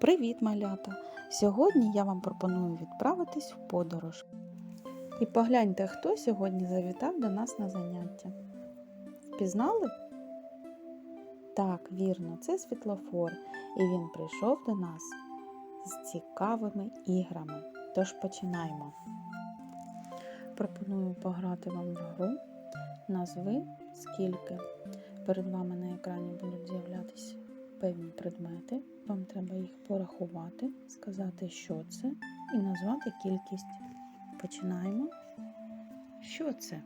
Привіт, малята! Сьогодні я вам пропоную відправитись в подорож. І погляньте, хто сьогодні завітав до нас на заняття. Впізнали? Так, вірно, це світлофор, і він прийшов до нас з цікавими іграми. Тож починаємо. Пропоную пограти вам в гру. Назви скільки. Перед вами на екрані будуть з'являтися певні предмети. Вам треба їх порахувати, сказати, що це, і назвати кількість. Починаємо. Що це?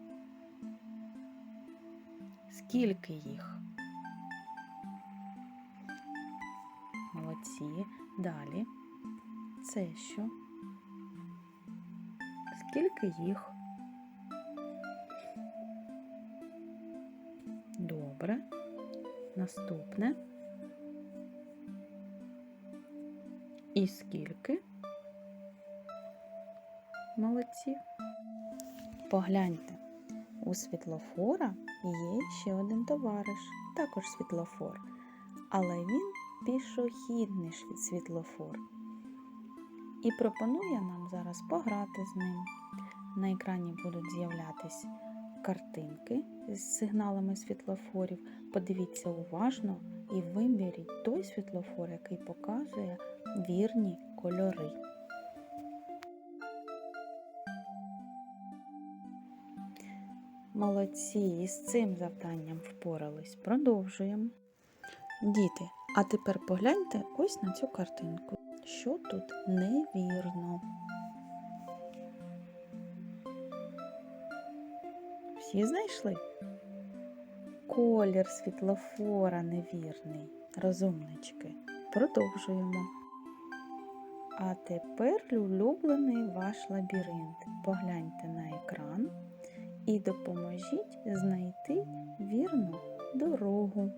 Скільки їх? Молодці. Далі. Це що? Скільки їх? Добре. Наступне. І скільки? Молодці. Погляньте, у світлофора є ще один товариш, також світлофор, але він пішохідний світлофор. І пропонує нам зараз пограти з ним. На екрані будуть з'являтись картинки з сигналами світлофорів. Подивіться уважно і виберіть той світлофор, який показує вірні кольори. Молодці, і з цим завданням впорались. Продовжуємо. Діти, а тепер погляньте ось на цю картинку. Що тут невірно? Всі знайшли? Колір світлофора невірний. Розумнички. Продовжуємо. А тепер улюблений ваш лабіринт. Погляньте на екран і допоможіть знайти вірну дорогу.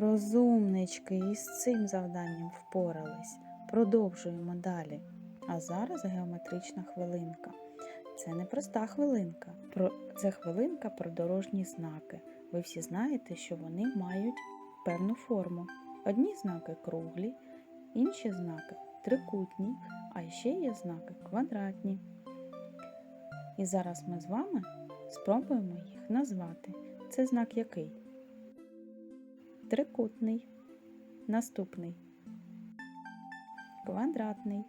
Розумнички із цим завданням впорались. Продовжуємо далі. А зараз геометрична хвилинка. Це не проста хвилинка. Це хвилинка про дорожні знаки. Ви всі знаєте, що вони мають певну форму. Одні знаки круглі, інші знаки трикутні, а ще є знаки квадратні. І зараз ми з вами спробуємо їх назвати. Це знак який? Трикутний. Наступний. Квадратний.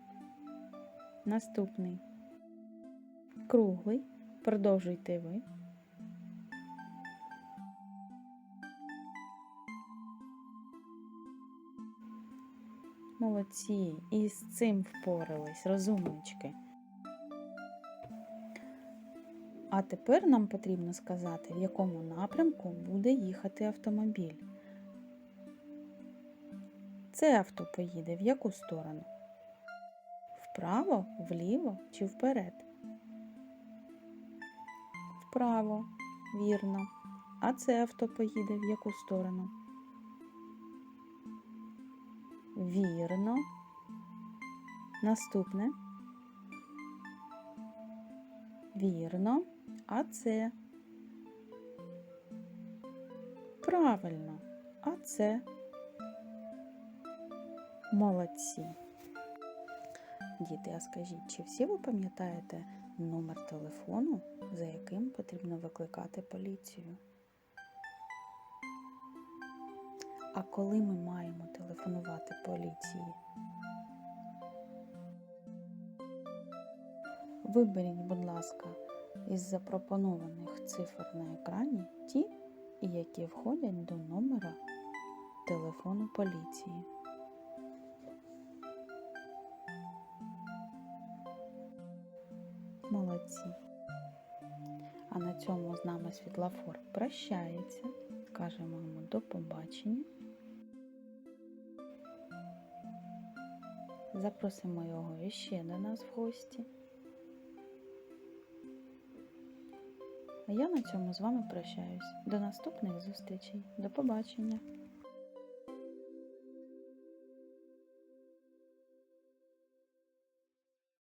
Наступний. Круглий. Продовжуйте ви. Молодці. І з цим впорались, розумнички. А тепер нам потрібно сказати, в якому напрямку буде їхати автомобіль. Це авто поїде в яку сторону? Вправо, вліво чи вперед? Вправо, вірно. А це авто поїде в яку сторону? Вірно. Наступне. Вірно. А це? Правильно. А це? Молодці. Діти, а скажіть, чи всі ви пам'ятаєте номер телефону, за яким потрібно викликати поліцію? А коли ми маємо телефонувати поліції? Виберіть, будь ласка, із запропонованих цифр на екрані ті, які входять до номера телефону поліції. Молодці. А на цьому з нами світлофор прощається. Кажемо йому до побачення. Запросимо його іще до нас в гості. А я на цьому з вами прощаюсь. До наступних зустрічей. До побачення!